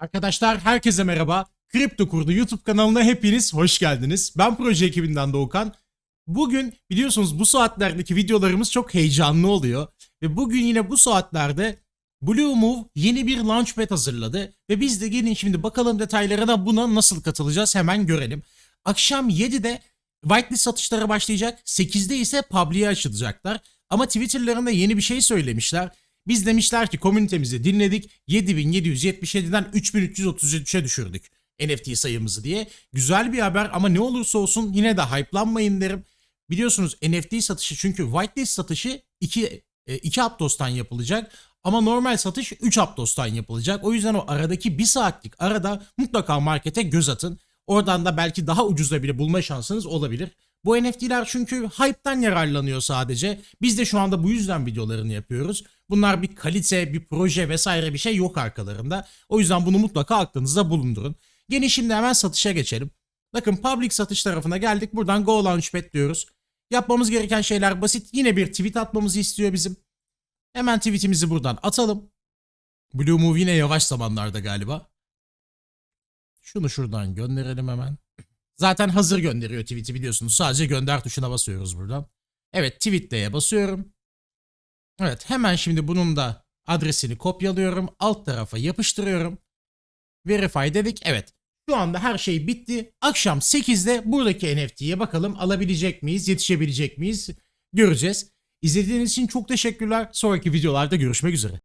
arkadaşlar, herkese merhaba. Kripto Kurdu YouTube kanalına hepiniz hoş geldiniz. Ben proje ekibinden Doğukan. Bugün biliyorsunuz bu saatlerdeki videolarımız çok heyecanlı oluyor. Ve bugün yine bu saatlerde Blue Move yeni bir launchpad hazırladı. Ve biz de gelin şimdi bakalım detaylarına buna nasıl katılacağız hemen görelim. Akşam 7'de whitelist satışları başlayacak. 8'de ise public'e açılacaklar. Ama Twitter'larında yeni bir şey söylemişler. Biz demişler ki komünitemizi dinledik. 7777'den 3333'e düşürdük NFT sayımızı diye. Güzel bir haber ama ne olursa olsun yine de hype'lanmayın derim. Biliyorsunuz NFT satışı çünkü whitelist satışı 2 2 Aptos'tan yapılacak ama normal satış 3 Aptos'tan yapılacak. O yüzden o aradaki 1 saatlik arada mutlaka markete göz atın. Oradan da belki daha ucuza bile bulma şansınız olabilir. Bu NFT'ler çünkü hype'tan yararlanıyor sadece. Biz de şu anda bu yüzden videolarını yapıyoruz. Bunlar bir kalite, bir proje vesaire bir şey yok arkalarında. O yüzden bunu mutlaka aklınızda bulundurun. Gene şimdi hemen satışa geçelim. Bakın public satış tarafına geldik. Buradan Go Launchpad diyoruz. Yapmamız gereken şeyler basit. Yine bir tweet atmamızı istiyor bizim. Hemen tweetimizi buradan atalım. Blue Move yine yavaş zamanlarda galiba. Şunu şuradan gönderelim hemen. Zaten hazır gönderiyor tweet'i biliyorsunuz. Sadece gönder tuşuna basıyoruz buradan. Evet tweet'leye basıyorum. Evet hemen şimdi bunun da adresini kopyalıyorum. Alt tarafa yapıştırıyorum. Verify dedik. Evet. Şu anda her şey bitti. Akşam 8'de buradaki NFT'ye bakalım alabilecek miyiz, yetişebilecek miyiz göreceğiz. İzlediğiniz için çok teşekkürler. Sonraki videolarda görüşmek üzere.